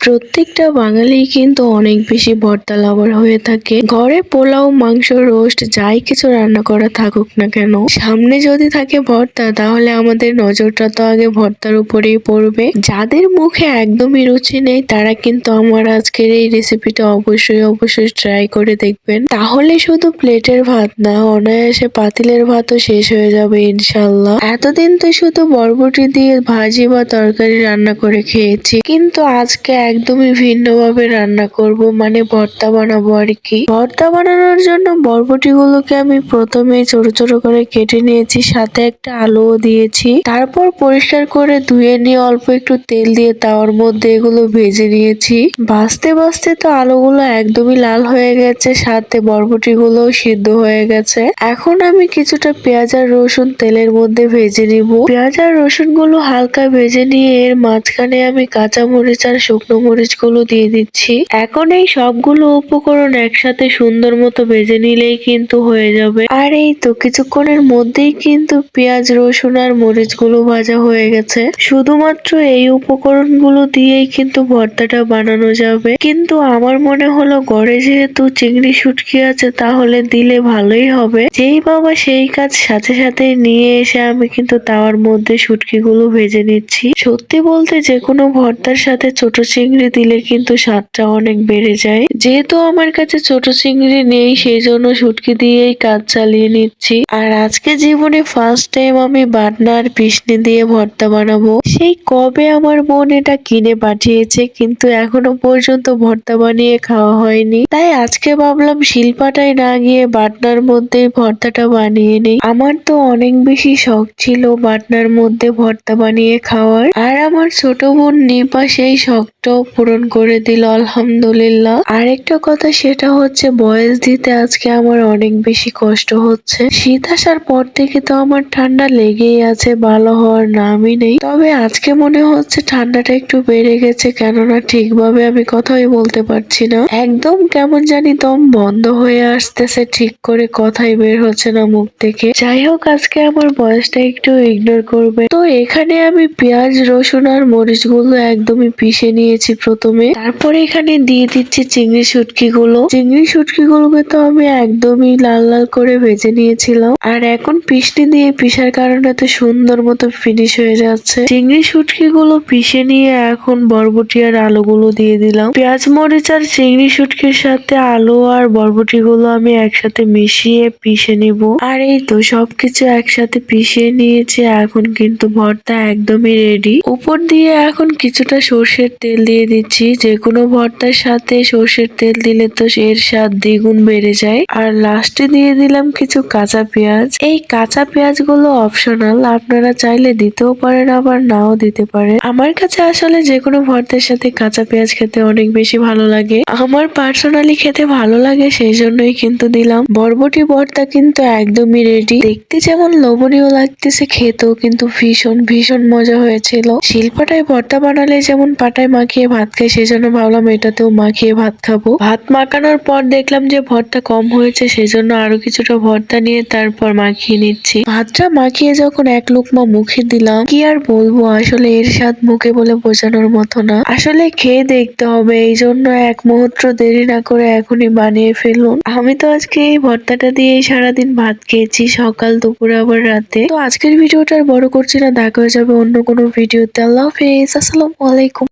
প্রত্যেকটা বাঙালি কিন্তু অনেক বেশি ভর্তা লাভার হয়ে থাকে। ঘরে পোলাও, মাংস, রোস্ট, যাই কিছু রান্না করা থাকুক না কেন, সামনে যদি থাকে ভর্তা, তাহলে আমাদের নজরটা তো আগে ভর্তার উপরেই পড়বে। যাদের মুখে একদমই রুচি নেই, তারা কিন্তু আমার আজকের এই রেসিপিটা অবশ্যই অবশ্যই ট্রাই করে দেখবেন। তাহলে শুধু প্লেটের ভাত না, অনায়াসে পাতিলের ভাতও শেষ হয়ে যাবে ইনশাল্লাহ এতদিন তো শুধু বরবটি দিয়ে ভাজি বা তরকারি রান্না করে খেয়েছি, কিন্তু আজকে একদমই ভিন্নভাবে রান্না করব। মানে ভর্তা বানাবো আর কি। ভর্তা বানানোর জন্য বরবটিগুলোকে আমি প্রথমে ছোট ছোট করে কেটে নিয়েছি, সাথে একটা আলুও দিয়েছি। তারপর পরিষ্কার করে ধুয়ে নিয়ে অল্প একটু তেল দিয়ে তাওয়ার মধ্যে এগুলো ভেজে নিয়েছি। ভাজতে ভাজতে তো আলুগুলো একদমই লাল হয়ে গেছে, সাথে বরবটিগুলোও সিদ্ধ হয়ে গেছে। এখন আমি কিছুটা পেঁয়াজ আর রসুন তেলের মধ্যে ভেজে নিব। পেঁয়াজ আর রসুনগুলো হালকা ভেজে নিয়ে এর মাঝখানে আমি কাঁচা মরিচ আর শুকনো মরিচগুলো দিয়ে দিচ্ছি। এখন এই সবগুলো উপকরণ একসাথে সুন্দর মতো ভেজে নিলেই কিন্তু হয়ে যাবে। আর এই তো কিছুক্ষণের মধ্যেই কিন্তু পেঁয়াজ, রসুন আর মরিচগুলো ভাজা হয়ে গেছে। শুধুমাত্র এই উপকরণগুলো দিয়েই কিন্তু ভর্তাটা বানানো যাবে। কিন্তু আমার মনে হলো, ঘরে যেহেতু চিংড়ি শুটকি আছে, তাহলে দিলে ভালোই হবে। যেই বাবা সেই কাজ সাথে সাথে নিয়ে এসে আমি কিন্তু তাওয়ার মধ্যে শুটকি গুলো ভেজে নিচ্ছি। সত্যি বলতে যে কোনো ভর্তার সাথে ছোট চিংড়ি দিলে কিন্তু স্বাদটা অনেক বেড়ে যায়। যেহেতু আমার কাছে ছোট চিংড়ি নেই সেই জন্য শুটকি দিয়েই কাজ চালিয়ে নিচ্ছি। আর আজকে জীবনে ফার্স্ট টাইম আমি বাটনা আর পিসনি দিয়ে ভর্তা বানাবো। সেই কবে আমার বোন এটা কিনে পাঠিয়েছে, কিন্তু এখনও পর্যন্ত ভর্তা বানিয়ে খাওয়া হয়নি। তাই আজকে ভাবলাম শিলপাটায় না গিয়ে বাটনার মধ্যেই ভর্তাটা বানিয়ে নেই। আমার তো অনেক বেশি শখ ছিল বাটনার মধ্যে ভর্তা বানিয়ে খাওয়ার। আর আমার ছোট বোন নিপা সেই শখটাও পূরণ করে দিল, আলহামদুলিল্লাহ। আরেকটা কথা, সেটা হচ্ছে বয়স দিতে আজকে আমার অনেক বেশি কষ্ট হচ্ছে। শীত আসার পর থেকে তো আমার ঠান্ডা লেগেই আছে, ভালো হওয়ার নামই নেই। তবে আজকে মনে হচ্ছে ঠান্ডাটা একটু বেড়ে গেছে, কেননা ঠিকভাবে আমি কথাই বলতে পারছি না। একদম কেমন জানি দম বন্ধ হয়ে আসতেছে, ঠিক করে কথাই বের হচ্ছে না মুখ থেকে। যাই হোক, আজকে আমার বয়সটা একটু ইগনোর করবে। তো এখানে আমি পেঁয়াজ, রসুন আর মরিচগুলো একদমই পিষে নিয়েছি। প্রথমে। তারপরে এখানে দিয়ে দিচ্ছি চিংড়ি শুটকি গুলো চিংড়ি শুটকি গুলোকে তো আমি একদমই লাল লাল করে ভেজে নিয়েছিলাম। আর এখন পিষনি দিয়ে পিসার কারণে তো সুন্দর মতো ফিনিশ হয়ে যাচ্ছে। চিংড়ি শুটকি গুলো পিষে নিয়ে এখন বরবটি আর আলুগুলো দিয়ে দিলাম। পেঁয়াজ, মরিচ আর চিংড়ি শুটকির সাথে আলু আর বরবটি গুলো আমি একসাথে মিশিয়ে পিষে নিব। আর এই তো সবকিছু একসাথে পিষিয়ে নিয়েছি। এখন কিন্তু ভর্তা একদমই রেডি উপর দিয়ে এখন কিছুটা সর্ষের তেল দিয়ে দিচ্ছি। যে কোনো ভর্তার সাথে সর্ষের তেল দিলে তো এর স্বাদ দ্বিগুণ বেড়ে যায়। আর লাস্টে দিয়ে দিলাম কিছু কাঁচা পেঁয়াজ। এই কাঁচা পেঁয়াজগুলো অপশনাল আপনারা চাইলে দিতেও পারেন, আবার নাও দিতে পারেন। আমার কাছে আসলে যে কোনো ভর্তার সাথে কাঁচা পেঁয়াজ খেতে অনেক বেশি ভালো লাগে। আমার পার্সোনালি খেতে ভালো লাগে, সেই জন্যই কিন্তু দিলাম। বরবটি ভর্তা কিন্তু একদমই রেডি দেখতে যেমন লোভনীয় লাগতেছে, খেতেও কিন্তু ভীষণ ভীষণ মজা হয়েছিল। শিলপাটায় ভর্তা বানালে যেমন পাটায় মাখিয়ে ভাত খাই সেজন্য ভাবলাম এটাতেও মাখিয়ে ভাত খাব। ভাত মাখানোর পর দেখলাম যে ভর্তা কম হয়েছে সেজন্য আরও কিছুটা ভর্তা নিয়ে তারপর মাখিয়ে নিচ্ছি। ভাতটা মাখিয়ে যখন এক লুকমা মুখে দিলাম, কি আর বলব, আসলে এর স্বাদ মুখে বলে বোঝানোর মতো না। আসলে খেয়ে দেখতে হবে, এই জন্য এক মুহূর্ত দেরি না করে এখনই বানিয়ে ফেলুন। আমি তো আজকে এই ভর্তাটা দিয়ে সারাদিন ভাত খেয়েছি, সকাল, দুপুর, আবার রাতে। তো আজকের ভিডিওটা আর বড় করছি না, দেখা হয়ে যাবে অন্য কোনো ভিডিওতে। আল্লাহ হাফেজ, আসসালামু আলাইকুম।